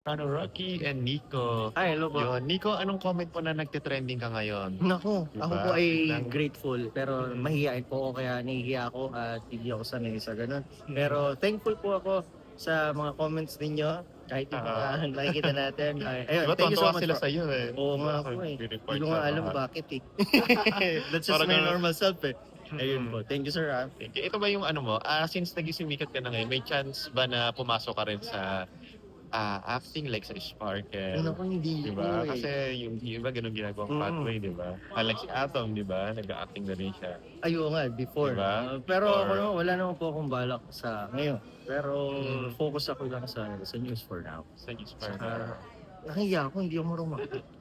Ano, Rocky and Nico. Ay, hello po. Yun, Nico, anong comment po na nagte-trending ka ngayon? Naku, Diba? ako po ay Nang- grateful pero mahihain po ako kaya nahihiya ako at hindi ako sanay sa ganun. Pero thankful po ako sa mga comments ninyo kahit yung mga Ah. nakikita natin. Ay, ayun, Diba, thank you so tuwan-tuwa much sila po. sa iyo eh. Oo nga po eh. Hindi ko nga alam bakit eh. That's just Parang my ganun. normal self eh. Ayun Mm. po. Thank you sir ah. Thank you. Ito ba yung ano mo, ah, since naging sumikat ka na ngayon, may chance ba na pumasok ka rin sa ah, acting like sa Sparkle? Ano ko hindi Di ba? po eh. Kasi yung yung iba ganun ginagawang Mm. pathway, di ba? Unlike si Atom, di ba? Nag-acting na rin siya. Ayun nga, before. Diba? Uh, pero Before. ako naman, wala naman po akong balak sa ngayon. Pero Mm. focus ako lang sa, sa news for now. Sa Sparkle. Saka, Nahiya ako, hindi ako marunong.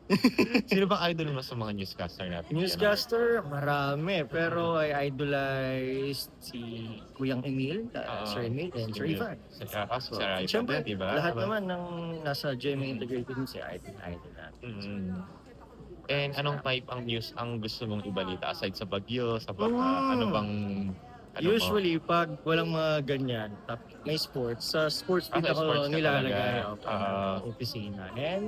Sino bang idol mo sa mga newscaster natin? Newscaster, marami. Pero I idolize si Kuyang Emil, uh, Ah, Sir Emil, and Sir. Ivan. Sa ah, si Sarah Ivan Siyempre, din, di ba? lahat Diba? naman ng nasa GMA Integrated News, si idol, idol natin. Mm. And anong type ang news ang gusto mong ibalita aside sa bagyo, sa baka, ano bang ano Usually, pag walang mga ganyan, tap, may sports, sa sports Ah, feed sa ako sports ka nilalagay talaga. ako Ah. opisina. And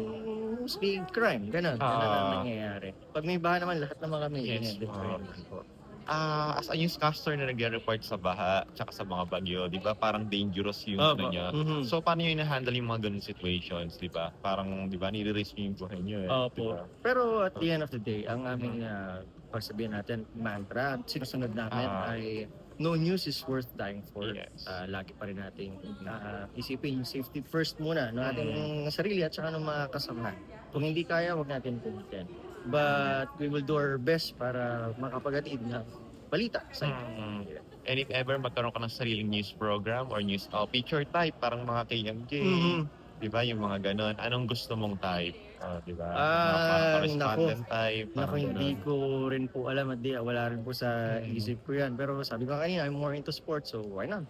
mostly crime, ganun. Ganun Ah. ang nangyayari. Pag may baha naman, lahat naman kami. Yes, ganyan, ah. po. Ah, as a newscaster na nagre-report sa baha tsaka sa mga bagyo, 'di ba? Parang dangerous yung Opo. ano niya. Mhm. So paano niyo ina-handle yung mga ganung situations, 'di ba? Parang 'di ba nire-risk niyo yung buhay niyo eh, 'di Opo. ba? Pero at the end of the day, ang aming uh, pagsabihin natin, mantra, sinusunod namin Ah. ay no news is worth dying for. Yes. Ah, lagi pa rin nating ah, isipin yung safety first muna ng ating Mm. sarili at saka ng mga kasamahan. Kung hindi kaya, wag natin pilitin. But we will do our best para makapagatid ng balita sa inyo. Mm. And if ever magkaroon ka ng sariling news program or news uh, picture type, parang mga KMJ, Mhm. 'Di ba? Yung mga ganon. Anong gusto mong type? Ah, 'di ba? Ah, correspondent type. Naku, parang hindi ko rin po alam at di, wala rin po sa Mm. isip ko yan. Pero sabi ko kanina, I'm more into sports, so why not?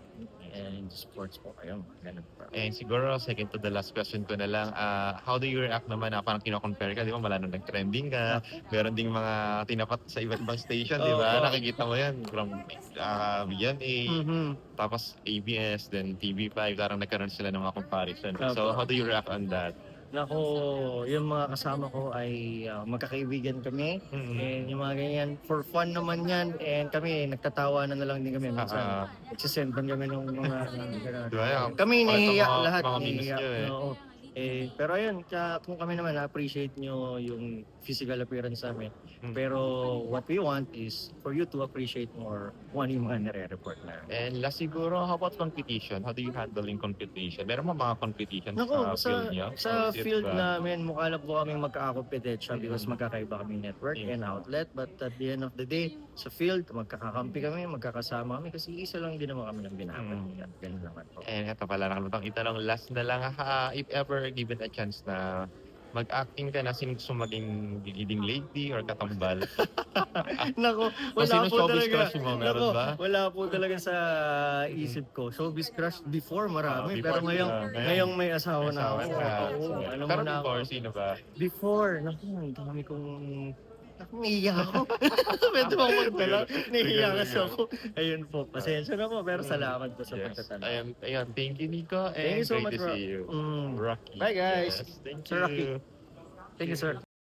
And sports po kayo, ganun po. And siguro, second to the last question ko na lang, ah, how do you react naman na parang kino-compare ka, di ba? Mala nung nag-trending ka, meron ding mga tinapat sa iba't ibang station, di ba? Oo. Nakikita mo yan from uh, BNA, Mhm. tapos ABS, then TV5, parang nagkaroon sila ng mga comparison. So, Opo. how do you react on that? Nako, yung mga kasama ko ay ah, magkakaibigan kami. Mm-hmm. And yung mga ganyan, for fun naman yan. And kami, nagtatawanan na lang din kami. Minsan, Ah, nagsisend lang kami ng mga... ganun. Di ba yan? Kami nahihiya mga- lahat. mga memes nahihiya. nyo eh. Oo. Eh, pero ayun, ka, kung kami naman na-appreciate nyo yung physical appearance namin. Mm. Pero what we want is for you to appreciate more kung ano yung mga nare-report na. And last siguro, how about competition? How do you handle in competition? Meron mo mga competition Naku, sa, sa, field niyo? sa is it field ba? namin, mukha lang po kami magkakakompetensya because Mm. magkakaiba kami network Yeah. and outlet. But at the end of the day, sa field, magkakakampi kami, magkakasama kami kasi isa lang din naman kami ng binaban. Mm. Ganun naman po. And eto pala, nakalimutan itanong last na lang ha, if ever given a chance na mag-acting ka na, sino gusto maging leading lady or katambal? Nako, wala sino po talaga. crush mo? Meron Nako, ba? Wala po talaga sa isip ko. Showbiz crush before marami, Ah, before, pero ngayong, ah, ngayon. ngayong may asawa na Asawa ako. na. Oo, alam Pero mo na ako. before, sino ba? Before, naku, ang dami kong... Naku, naiiyak ako. Pwede ako magdala? Naiiyak kasi ako. Ayun po, pasensya na po, pero salamat po sa Yes. pagtatanong. Ayun, ayun, thank you, Nico. And Thank you so great much, to bro. see you. Mm. Rocky. Bye, guys. Yes, thank Sir Rocky. you. Thank you, sir.